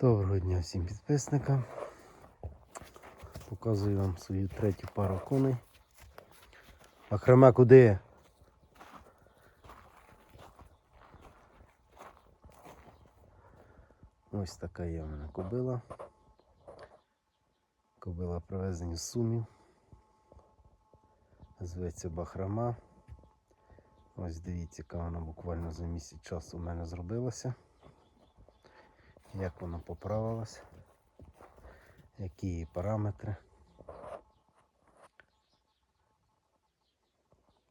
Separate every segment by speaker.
Speaker 1: Доброго дня всім підписникам. Показую вам свою третю пару коней. А храма куди? Ось така є в мене кобила. Кобила привезені з сумів. Зветься Бахрама. Ось дивіться, яка вона буквально за місяць часу у мене зробилася як вона поправилась, які її параметри.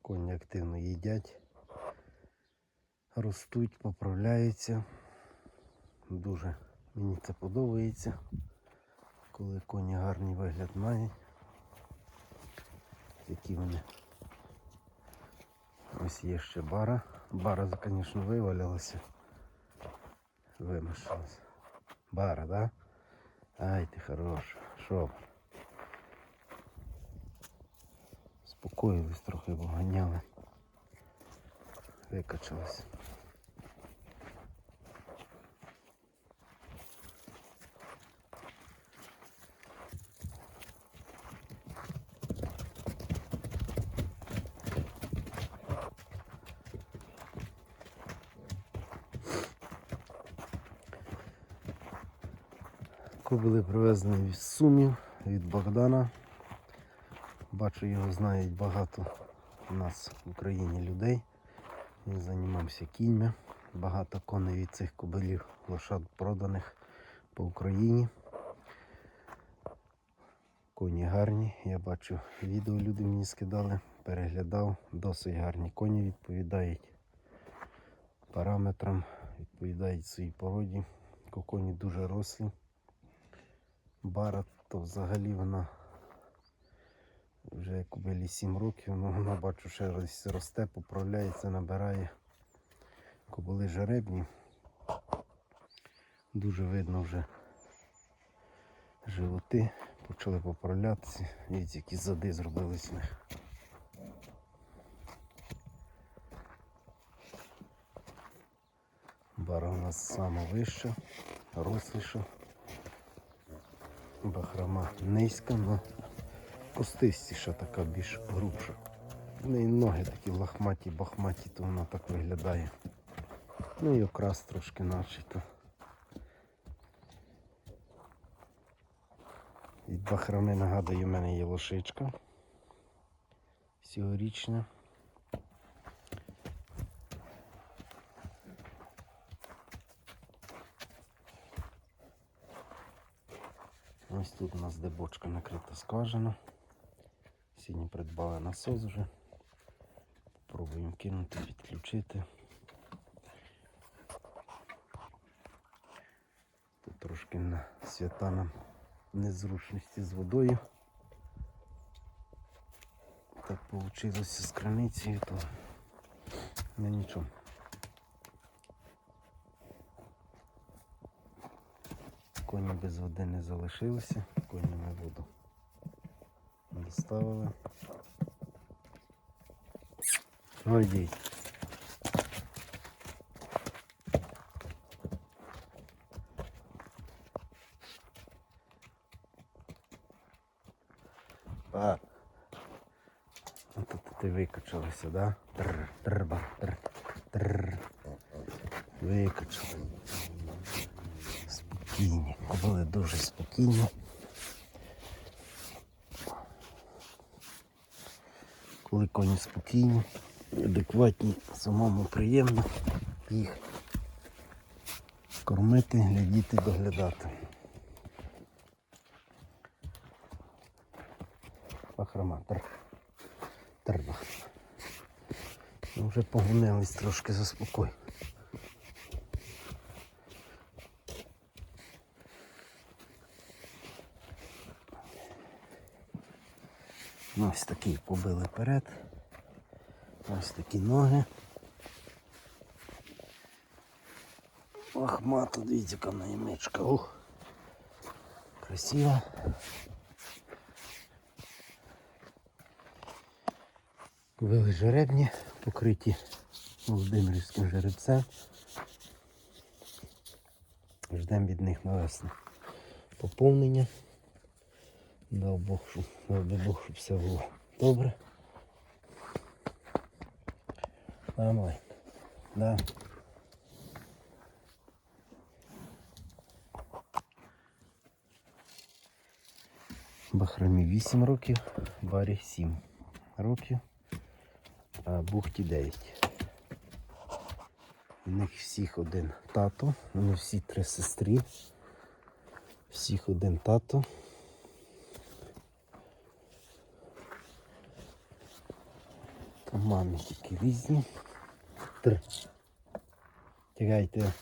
Speaker 1: Коні активно їдять, ростуть, поправляються. Дуже мені це подобається, коли коні гарний вигляд мають. Які вони. Ось є ще бара. Бара, звісно, вивалилася. Вимішалася. Бара, да? Ай, ти хорош. шов. Спокоїлись трохи, бо ганяли. Викачалась. Кобили привезені від Сумів, від Богдана. Бачу, його знають багато у нас в Україні людей. Він займався кіньми. Багато коней від цих кобилів лошад проданих по Україні. Коні гарні. Я бачу відео люди мені скидали, переглядав. Досить гарні коні відповідають параметрам, відповідають своїй породі. Коні дуже рослі. Бара, то взагалі вона вже як у Белі 7 років, ну вона бачу, ще рос- росте, поправляється, набирає кобили жеребні. Дуже видно вже животи почали поправлятися. Дивіться, які зади зробились в них. Бара у нас сама вища, росліша. Бахрома низька, але костистіша така більш грубша. В неї ноги такі лахматі, бахматі, то вона так виглядає. Ну і окрас трошки наче то. Від бахроми нагадую, у мене є лошичка. Сьогорічна. Ось тут у нас де бочка накрита скважина. Сьогодні придбали насос вже. Пробуємо кинути, підключити. Тут трошки на свята нам незручності з водою. Так вийшло з криницею, то ну нічого. Коні без води не залишилися, коні ми воду доставили. Ой. А. Тут ти викачалася, да? Тр, трба, тр, тр. Викачали. Спокійні. Були дуже спокійні. Коли коні спокійні, адекватні, самому приємно їх кормити, глядіти, доглядати. Бахрома, тр. Треба. Ну, вже погонились трошки заспокой. Ось такий побили перед. Ось такі ноги. Лохмата, дивіться, яка наймичка. Ух. Красиво. Кобили жеребні, покриті Володимирівським жеребцем. Ждемо від них на весну поповнення. Дав Бог, щоб, дав би Бог, щоб все було добре. Нормально. Да. Бахрамі 8 років, Барі 7 років, а Бухті 9. У них всіх один тато, вони всі три сестри. Всіх один тато. Та мами тільки різні. Три. Тягайте.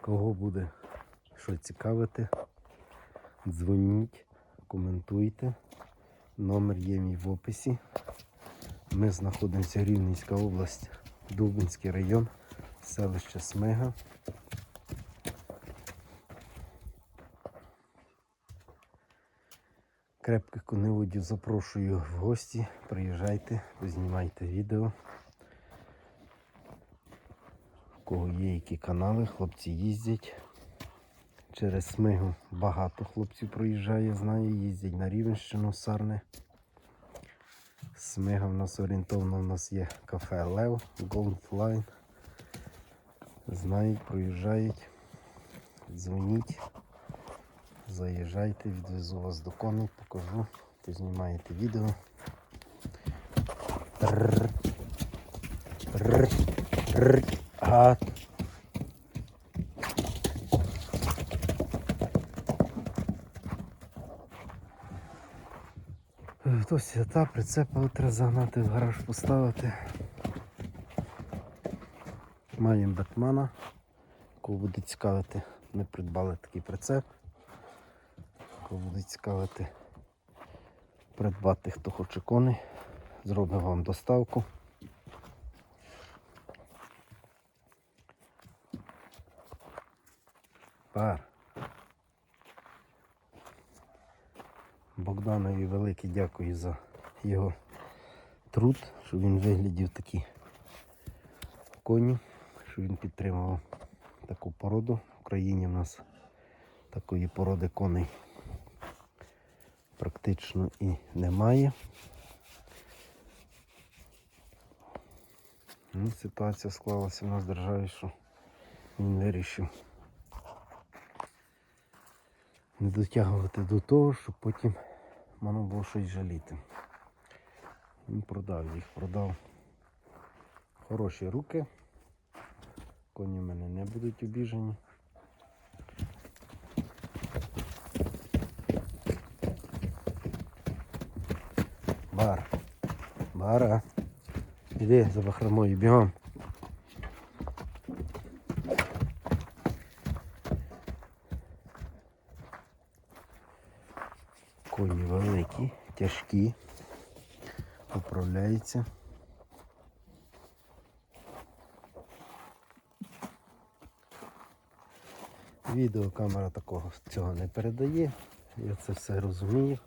Speaker 1: Кого буде що цікавити, дзвоніть, коментуйте. Номер є мій в описі. Ми знаходимося Рівненська область, Дубинський район, селище Смига. Крепких коневодів запрошую в гості. Приїжджайте, знімайте відео. У кого є які канали, хлопці їздять. Через Смигу багато хлопців проїжджає, знаю, їздять на Рівенщину, Сарне. Смига в нас орієнтовно, у нас є кафе Лев, Gold Знають, проїжджають. Дзвоніть, заїжджайте, відвезу вас до коней, покажу, познімаєте відео. Трррр. Трррр. Трррр. Ага. То свята, прицепа треба загнати, в гараж поставити. Маємо Бетмана. Кого буде цікавити, ми придбали такий прицеп. Кого буде цікавити, придбати, хто хоче коней, зробимо вам доставку. Пар. Богданові велике дякую за його труд, що він виглядів такі коні, що він підтримував таку породу. В Україні в нас такої породи коней практично і немає. Ну, ситуація склалася в нас в державі, що він вирішив не дотягувати до того, щоб потім можна було щось жаліти. Він продав їх, продав хороші руки. Коні в мене не будуть обіжені. Бар. Бара. Іди за бахромою, бігом. Коні великі, тяжкі, управляються. Відеокамера такого цього не передає, я це все розумію.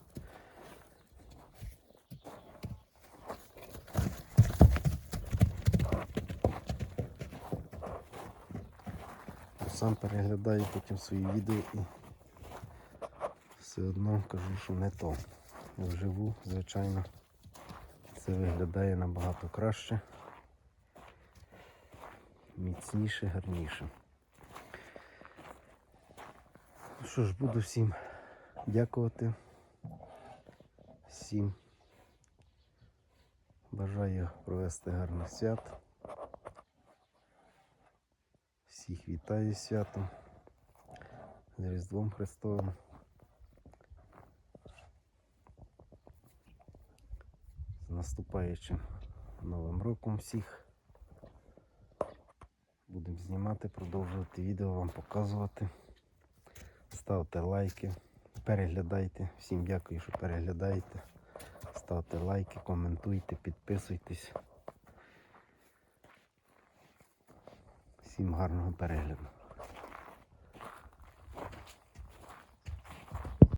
Speaker 1: Сам переглядаю потім свої відео і все одно кажу, що не то. Вживу, звичайно, це виглядає набагато краще, міцніше, гарніше. Ну Що ж, буду всім дякувати. Всім бажаю провести гарних свят. Всіх вітаю святом. З Різдвом Христовим. наступаючим новим роком всіх. Будемо знімати, продовжувати відео, вам показувати. Ставте лайки, переглядайте. Всім дякую, що переглядаєте. Ставте лайки, коментуйте, підписуйтесь. Всім гарного перегляду.